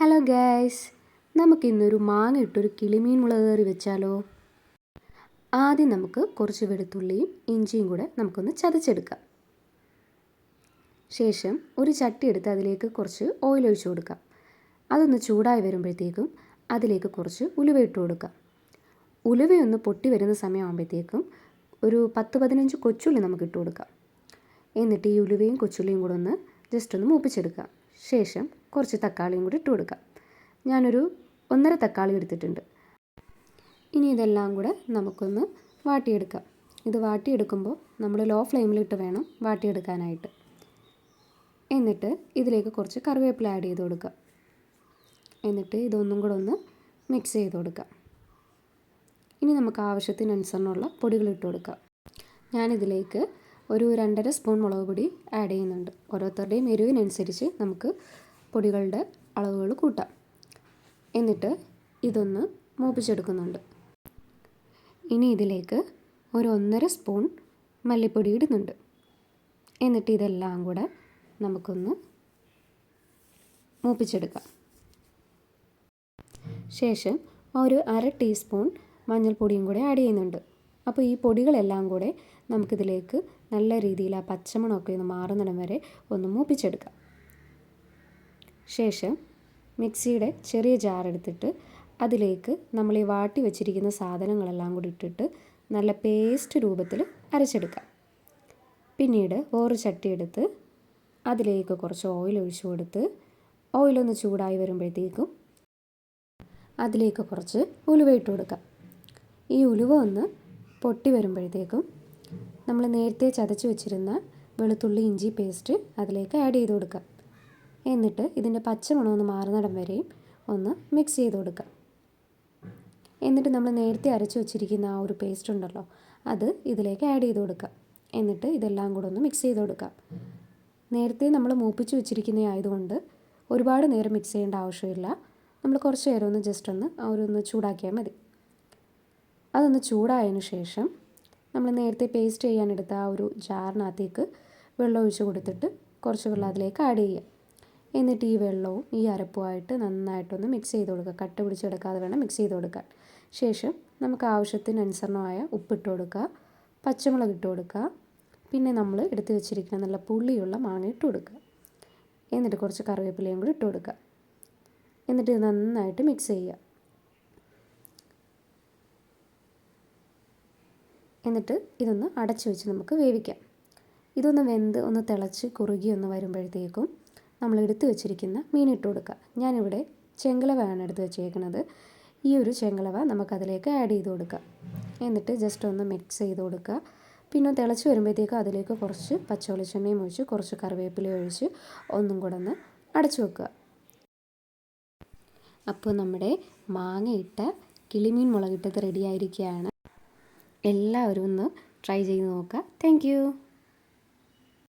Hello guys നമുക്കിന്നൊരു മാങ്ങ ഇട്ടൊരു കിളിമീൻ മുളക് കറി വെച്ചാലോ? ആദ്യം നമുക്ക് കുറച്ച് വെളുത്തുള്ളിയും ഇഞ്ചിയും കൂടെ നമുക്കൊന്ന് ചതച്ചെടുക്കാം. ശേഷം ഒരു ചട്ടി എടുത്ത് അതിലേക്ക് കുറച്ച് ഓയിൽ ഒഴിച്ചു കൊടുക്കാം. അതൊന്ന് ചൂടായി വരുമ്പോഴത്തേക്കും അതിലേക്ക് കുറച്ച് ഉലുവ ഇട്ട് കൊടുക്കാം. ഉലുവയൊന്ന് പൊട്ടി വരുന്ന സമയമാകുമ്പോഴത്തേക്കും ഒരു പത്ത് പതിനഞ്ച് കൊച്ചുള്ളി നമുക്ക് ഇട്ട് കൊടുക്കാം. എന്നിട്ട് ഈ ഉലുവയും കൊച്ചുള്ളിയും കൂടെ ഒന്ന് ജസ്റ്റ് ഒന്ന് മൂപ്പിച്ചെടുക്കാം. ശേഷം കുറച്ച് തക്കാളിയും കൂടി ഇട്ട് കൊടുക്കാം. ഞാനൊരു ഒന്നര തക്കാളി എടുത്തിട്ടുണ്ട്. ഇനി ഇതെല്ലാം കൂടെ നമുക്കൊന്ന് വാട്ടിയെടുക്കാം. ഇത് വാട്ടിയെടുക്കുമ്പോൾ നമ്മൾ ലോ ഫ്ലെയിമിലിട്ട് വേണം വാട്ടിയെടുക്കാനായിട്ട്. എന്നിട്ട് ഇതിലേക്ക് കുറച്ച് കറിവേപ്പില ആഡ് ചെയ്ത് കൊടുക്കുക എന്നിട്ട് ഇതൊന്നും കൂടെ ഒന്ന് മിക്സ് ചെയ്ത് കൊടുക്കാം. ഇനി നമുക്ക് ആവശ്യത്തിനനുസരണമുള്ള പൊടികൾ ഇട്ട് കൊടുക്കാം. ഞാനിതിലേക്ക് ഒരു രണ്ടര സ്പൂൺ മുളക് പൊടി ആഡ് ചെയ്യുന്നുണ്ട്. ഓരോരുത്തരുടെയും എരിവിനനുസരിച്ച് നമുക്ക് പൊടികളുടെ അളവുകൾ കൂട്ടാം. എന്നിട്ട് ഇതൊന്ന് മൂപ്പിച്ചെടുക്കുന്നുണ്ട്. ഇനി ഇതിലേക്ക് ഒരു ഒന്നര സ്പൂൺ മല്ലിപ്പൊടി ഇടുന്നുണ്ട്. എന്നിട്ട് ഇതെല്ലാം കൂടെ നമുക്കൊന്ന് മൂപ്പിച്ചെടുക്കാം. ശേഷം ഒരു അര ടീസ്പൂൺ മഞ്ഞൾപ്പൊടിയും കൂടെ ആഡ് ചെയ്യുന്നുണ്ട്. അപ്പോൾ ഈ പൊടികളെല്ലാം കൂടെ നമുക്കിതിലേക്ക് നല്ല രീതിയിൽ ആ പച്ചമണമൊക്കെ ഒന്ന് മാറുന്നിടം വരെ ഒന്ന് മൂപ്പിച്ചെടുക്കാം. ശേഷം മിക്സിയുടെ ചെറിയ ജാർ എടുത്തിട്ട് അതിലേക്ക് നമ്മൾ ഈ വാട്ടി വെച്ചിരിക്കുന്ന സാധനങ്ങളെല്ലാം കൂടി ഇട്ടിട്ട് നല്ല പേസ്റ്റ് രൂപത്തിൽ അരച്ചെടുക്കാം. പിന്നീട് വേറൊരു ചട്ടി എടുത്ത് അതിലേക്ക് കുറച്ച് ഓയിൽ ഒഴിച്ചു കൊടുത്ത് ഓയിലൊന്ന് ചൂടായി വരുമ്പോഴത്തേക്കും അതിലേക്ക് കുറച്ച് ഉലുവ ഇട്ട് കൊടുക്കാം. ഈ ഉലുവ ഒന്ന് പൊട്ടി വരുമ്പോഴത്തേക്കും നമ്മൾ നേരത്തെ ചതച്ച് വെച്ചിരുന്ന വെളുത്തുള്ളി ഇഞ്ചി പേസ്റ്റ് അതിലേക്ക് ആഡ് ചെയ്ത് കൊടുക്കാം. എന്നിട്ട് ഇതിന്റെ പച്ചമണം ഒന്ന് മാറുന്നിടം വരെയും ഒന്ന് മിക്സ് ചെയ്ത് കൊടുക്കുക. എന്നിട്ട് നമ്മൾ നേരത്തെ അരച്ച് വെച്ചിരിക്കുന്ന ആ ഒരു പേസ്റ്റ് ഉണ്ടല്ലോ അത് ഇതിലേക്ക് ആഡ് ചെയ്ത് കൊടുക്കുക. എന്നിട്ട് ഇതെല്ലാം കൂടെ ഒന്ന് മിക്സ് ചെയ്ത് കൊടുക്കുക. നേരത്തെ നമ്മൾ മൂപ്പിച്ച് വെച്ചിരിക്കുന്ന ആയതുകൊണ്ട് ഒരുപാട് നേരം മിക്സ് ചെയ്യേണ്ട ആവശ്യമില്ല. നമ്മൾ കുറച്ച് നേരം ഒന്ന് ജസ്റ്റ് ഒന്ന് ആ ഒരു ഒന്ന് ചൂടാക്കിയാൽ മതി. അതൊന്ന് ചൂടായതിന് ശേഷം നമ്മൾ നേരത്തെ പേസ്റ്റ് ചെയ്യാനെടുത്ത ആ ഒരു ജാറിനകത്തേക്ക് വെള്ളം ഒഴിച്ച് കൊടുത്തിട്ട് കുറച്ച് വെള്ളം അതിലേക്ക് ആഡ് ചെയ്യുക. എന്നിട്ട് ഈ വെള്ളവും ഈ അരപ്പുമായിട്ട് നന്നായിട്ടൊന്ന് മിക്സ് ചെയ്ത് കൊടുക്കുക. കട്ട പിടിച്ചെടുക്കാതെ വേണം മിക്സ് ചെയ്ത് കൊടുക്കാൻ. ശേഷം നമുക്ക് ആവശ്യത്തിനനുസരണമായ ഉപ്പിട്ട് കൊടുക്കുക. പച്ചമുളക് ഇട്ട് കൊടുക്കുക. പിന്നെ നമ്മൾ എടുത്തു വെച്ചിരിക്കുന്ന നല്ല പുളിയുള്ള മാങ്ങ ഇട്ട് കൊടുക്കുക. എന്നിട്ട് കുറച്ച് കറിവേപ്പിലയും കൂടി ഇട്ട് കൊടുക്കുക. എന്നിട്ട് ഇത് നന്നായിട്ട് മിക്സ് ചെയ്യുക. എന്നിട്ട് ഇതൊന്ന് അടച്ചു വെച്ച് നമുക്ക് വേവിക്കാം. ഇതൊന്ന് വെന്ത് ഒന്ന് തിളച്ച് കുറുകി ഒന്ന് വരുമ്പോഴത്തേക്കും നമ്മൾ എടുത്തു വെച്ചിരിക്കുന്ന മീൻ ഇട്ട് കൊടുക്കുക. ഞാനിവിടെ ചെങ്കലവയാണ് എടുത്ത് വെച്ചേക്കുന്നത് ഈ ഒരു ചെങ്കലവ നമുക്കതിലേക്ക് ആഡ് ചെയ്ത് കൊടുക്കുക. എന്നിട്ട് ജസ്റ്റ് ഒന്ന് മിക്സ് ചെയ്ത് കൊടുക്കുക. പിന്നെ തിളച്ച് വരുമ്പോഴത്തേക്ക് അതിലേക്ക് കുറച്ച് പച്ച വെളിച്ചെണ്ണയും ഒഴിച്ച് കുറച്ച് കറിവേപ്പില ഒഴിച്ച് ഒന്നും കൂടെ ഒന്ന് അടച്ചു വെക്കുക. അപ്പോൾ നമ്മുടെ മാങ്ങയിട്ട കിളിമീൻ മുളകിട്ടത് റെഡി ആയിരിക്കുകയാണ്. എല്ലാവരും ഒന്ന് ട്രൈ ചെയ്ത് നോക്കുക. താങ്ക്